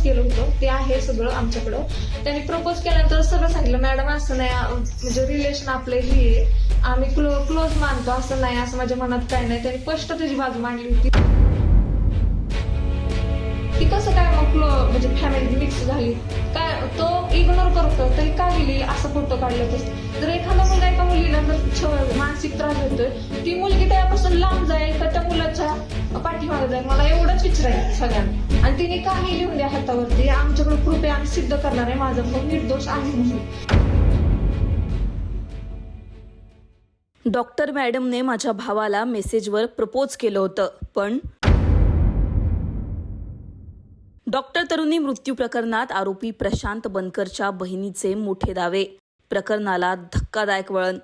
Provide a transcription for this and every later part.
Propose केलं होतं ते आहे सगळं आमच्याकडं. त्यांनी प्रपोज केल्यानंतर सगळं सांगितलं मॅडम असं नाही म्हणजे रिलेशन आपलं हे आहे. आम्ही क्लो क्लोज मानतो असं नाही असं माझ्या मनात काय नाही. त्यांनी स्पष्ट त्याची बाजू मांडली होती. ती कसं काय मग क्लो म्हणजे फॅमिली मिक्स झाली? काय तो इग्नोर करतो तरी का गेली? असं फोटो काढलं तर जर एखादा मुलगा एका मुलीला जर मानसिक त्रास होतोय ती मुलगी त्यापासून लांब जाईल का त्या मुलाच्या पाठीमागे जाईल? मला एवढंच विचारायचं सगळ्यांना. आणि तिने काही लिहून द्या हातावरती. आमच्याकडे प्रूफ आम्ही सिद्ध करणार आहे माझा भाऊ निर्दोष आहे म्हणून. डॉक्टर मॅडमने माझ्या भावाला मेसेजवर प्रपोज केलं होतं पण डॉक्टर तरुणी मृत्यू प्रकरणात आरोपी प्रशांत बनकरच्या बहिणीचे मोठे दावे. प्रकरणाला धक्कादायक वळण.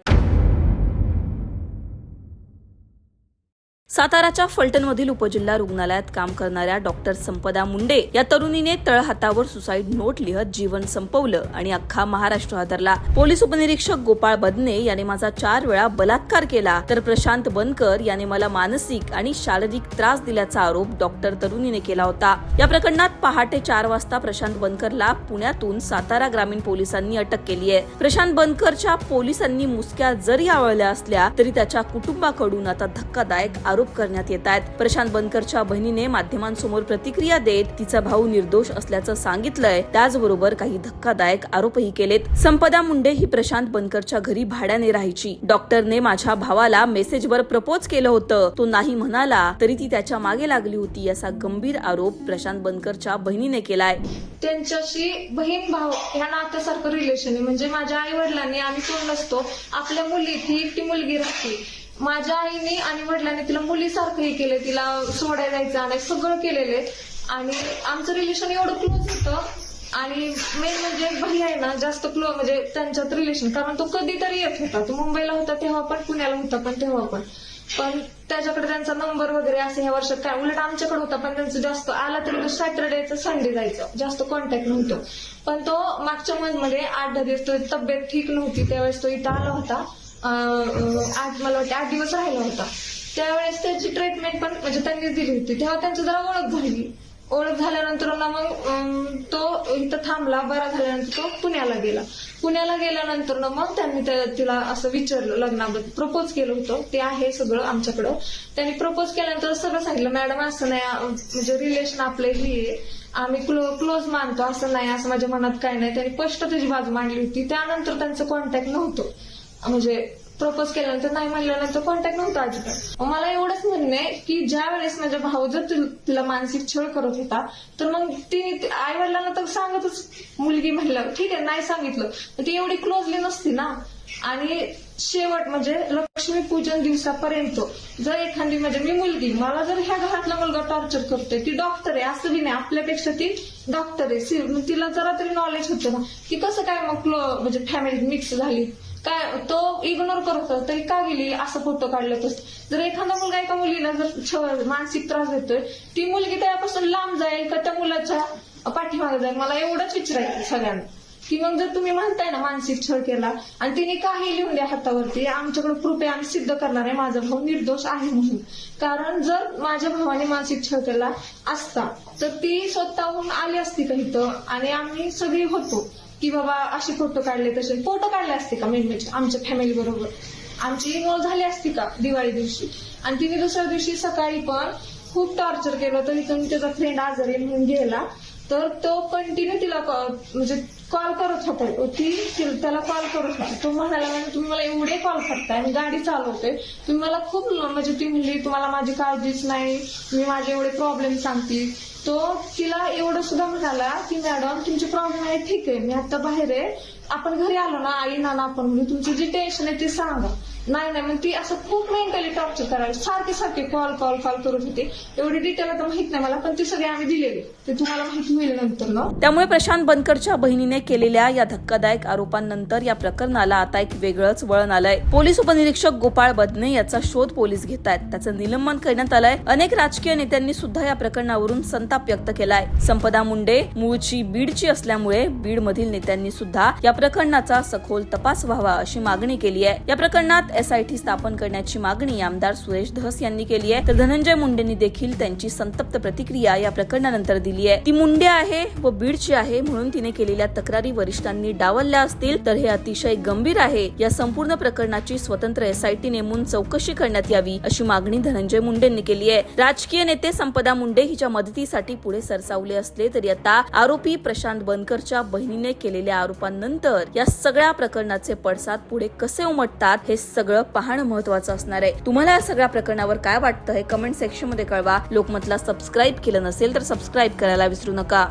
साताराच्या फलटणमधील उपजिल्हा रुग्णालयात काम करणाऱ्या डॉक्टर संपदा मुंडे या तरुणीने तळहातावर सुसाईड नोट लिहत जीवन संपवलं आणि अख्खा महाराष्ट्र हादरला. पोलीस उपनिरीक्षक गोपाळ बदने याने माझा चार वेळा बलात्कार केला तर प्रशांत बनकर याने मला मानसिक आणि शारीरिक त्रास दिल्याचा आरोप डॉक्टर तरुणीने केला होता. या प्रकरणात पहाटे चार वाजता प्रशांत बनकरला पुण्यातून सातारा ग्रामीण पोलिसांनी अटक केली आहे. प्रशांत बनकरच्या पोलिसांनी मुसक्या जरी आवळल्या असल्या तरी त्याच्या कुटुंबाकडून आता धक्कादायक आरोप करण्यात येत आहेत. प्रशांत बनकरच्या बहिणीने माध्यमांसमोर प्रतिक्रिया देत तिचा भाऊ निर्दोष असल्याचं सांगितलंय. त्याचबरोबर काही धक्कादायक आरोपही केलेत. संपदा मुंडे ही प्रशांत बनकरच्या घरी भाड्याने राहायची. डॉक्टरने माझ्या भावाला मेसेजवर प्रपोज केलं होतं. तो नाही म्हणाला तरी ती त्याच्यामागे लागली होती असा गंभीर आरोप प्रशांत बनकरच्या बहिणीने केलाय. त्यांच्याशी बहीण भाऊ ह्या नात्यासारखं रिलेशन आहे. म्हणजे माझ्या आई वडिलांनी आम्ही कोण नसतो आपल्या मुलीत ही ती मुलगी राहते. माझ्या आईने आणि वडिलांनी तिला मुलीसारखं हे केलं तिला सोडायला जायचं आणि सगळं केलेलं आहे. आणि आमचं रिलेशन एवढं क्लोज होतं आणि मेन म्हणजे भाई आहे ना जास्त क्लो म्हणजे त्यांच्यात रिलेशन कारण तो कधीतरी येत होता. तो मुंबईला होता तेव्हा पण पुण्याला होता पण तेव्हा पण. पण त्याच्याकडे त्यांचा नंबर वगैरे असे ह्या वर्षात काय उलट आमच्याकडे होता पण त्यांचं जास्त आला तरी तो सॅटरडेचं संडे जायचं. जास्त कॉन्टॅक्ट नव्हतं. पण तो मागच्या मंथमध्ये आठ दहा दिवस तो तब्येत ठीक नव्हती त्यावेळेस तो इथं आला होता. आठ मला वाटते आठ दिवस राहिला होता. त्यावेळेस त्याची ट्रीटमेंट पण म्हणजे त्यांनी दिली होती. तेव्हा त्यांची जरा ओळख झाली. ओळख झाल्यानंतर ना मग तो इथं थांबला बरा झाल्यानंतर तो पुण्याला गेला. पुण्याला गेल्यानंतर ना मग त्यांनी तिला असं विचारलं लग्नाबद्दल प्रपोज केलं होतं. ते आहे सगळं आमच्याकडं. त्यांनी प्रपोज केल्यानंतर सगळं सांगितलं मॅडम असं नाही म्हणजे रिलेशन आपलं हे आहे. आम्ही क्लो क्लोज मानतो असं नाही असं माझ्या मनात काय नाही. त्यांनी स्पष्ट त्याची बाजू मांडली होती. त्यानंतर त्यांचं कॉन्टॅक्ट नव्हतं. म्हणजे प्रपोज केल्यानंतर नाही म्हणल्यानंतर कॉन्टॅक्ट नव्हता अजिबात. मग मला एवढंच म्हणणं आहे की ज्या वेळेस माझा भाऊ जर तिला मानसिक छळ करत होता तर मग ती आई वडिलांना तर सांगतच मुलगी म्हणलं ठीक आहे नाही सांगितलं. ती एवढी क्लोजली नसती ना. आणि शेवट म्हणजे लक्ष्मी पूजन दिवसापर्यंत जर एखादी म्हणजे मी मुलगी मला जर ह्या घरातला मुलगा टॉर्चर करतोय ती डॉक्टर आहे असं बी नाही. आपल्यापेक्षा ती डॉक्टर आहे. मग तिला जरा तरी नॉलेज होतं ना. की कसं काय मग म्हणजे फॅमिली मिक्स झाली? काय तो इग्नोर करत तरी का गेली? असं फोटो काढलं तर जर एखादा मुलगा एका मुलीला जर मानसिक त्रास देतोय ती मुलगी त्यापासून लांब जाईल का त्या मुलाच्या पाठीमागे जाईल? मला एवढंच विचारायचं सगळ्यांना. की मग जर तुम्ही म्हणताय ना मानसिक छळ केला आणि तिने काही लिहून द्या हातावरती आमच्याकडे प्रूफ आहे आम्ही सिद्ध करणार आहे माझा भाऊ निर्दोष आहे म्हणून. कारण जर माझ्या भावाने मानसिक छळ केला असता तर ती स्वतःहून आली असती का इथं? आणि आम्ही सगळी होतो. की बाबा असे फोटो काढले तसे फोटो काढले असते का मेन म्हणजे आमच्या फॅमिली बरोबर? आमची इन्व्हॉल्व झाली असती का दिवाळी दिवशी? आणि तिने दुसऱ्या दिवशी सकाळी पण खूप टॉर्चर केलं तर इथून त्याचा फ्रेंड आजारी म्हणून गेला. तर तो कंटिन्यू तिला म्हणजे कॉल करत होता. ती त्याला कॉल करत होती. तो म्हणाला म्हणजे तुम्ही मला एवढे कॉल करताय मी गाडी चालवते तुम्ही मला खूप म्हणजे ती म्हणली तुम्हाला माझी काळजीच नाही. मी माझे एवढे प्रॉब्लेम सांगते. तो तिला एवढं सुद्धा म्हणाला की मॅडम तुमचे प्रॉब्लेम आहे ठीक आहे. मी आता बाहेर आहे. आपण घरी आलो ना आई नाना आपण. म्हणजे तुमचं जे टेन्शन आहे ते सांगा. नाही नाही मग ती असं खूप मेंटली टॉर्चर करायला सारखे सारखे कॉल कॉल कॉल करत होते. एवढी डिटेल आता माहीत नाही मला पण ते सगळे आम्ही दिलेले. ते तुम्हाला माहिती होईल नंतर ना त्यामुळे प्रशांत बनकरच्या बहिणीने केलेल्या या धक्कादायक आरोपांनंतर या प्रकरणाला आता एक वेगळंच वळण आलंय. पोलीस उपनिरीक्षक गोपाळ बदने याचा शोध पोलीस घेत आहेत. त्याचं निलंबन करण्यात आलंय. अनेक राजकीय नेत्यांनी सुद्धा या प्रकरणावरून संताप व्यक्त केलाय. संपदा मुंडे मूळची बीडची असल्यामुळे बीड मधील नेत्यांनी सुद्धा या प्रकरणाचा सखोल तपास व्हावा अशी मागणी केली आहे या प्रकरणात एसआयटी स्थापन करण्याची मागणी आमदार सुरेश धस यांनी केली आहे. तर धनंजय मुंडेंनी देखील त्यांची संतप्त प्रतिक्रिया या प्रकरणानंतर दिली आहे. ती मुंडे आहे व बीडची आहे म्हणून तिने केलेल्या तक्रारी वरिष्ठांनी डावलल्या असतील तर हे अतिशय गंभीर आहे. या संपूर्ण प्रकरणाची स्वतंत्र एसआयटी नेमून चौकशी करण्यात यावी अशी मागणी धनंजय मुंडेंनी केली आहे. राजकीय नेते संपदा मुंडे हिच्या मदतीसाठी पुढे सरसावले असले तरी आता आरोपी प्रशांत बनकरच्या बहिणीने केलेल्या आरोपांनंतर या सगळ्या प्रकरणाचे पडसाद पुढे कसे उमटतात हे सगळं पाहणं महत्वाचं असणार आहे. तुम्हाला या सगळ्या प्रकरणावर काय वाटतं हे कमेंट सेक्शनमध्ये कळवा. लोकमतला सबस्क्राईब केलं नसेल तर सबस्क्राईब करायला विसरू नका.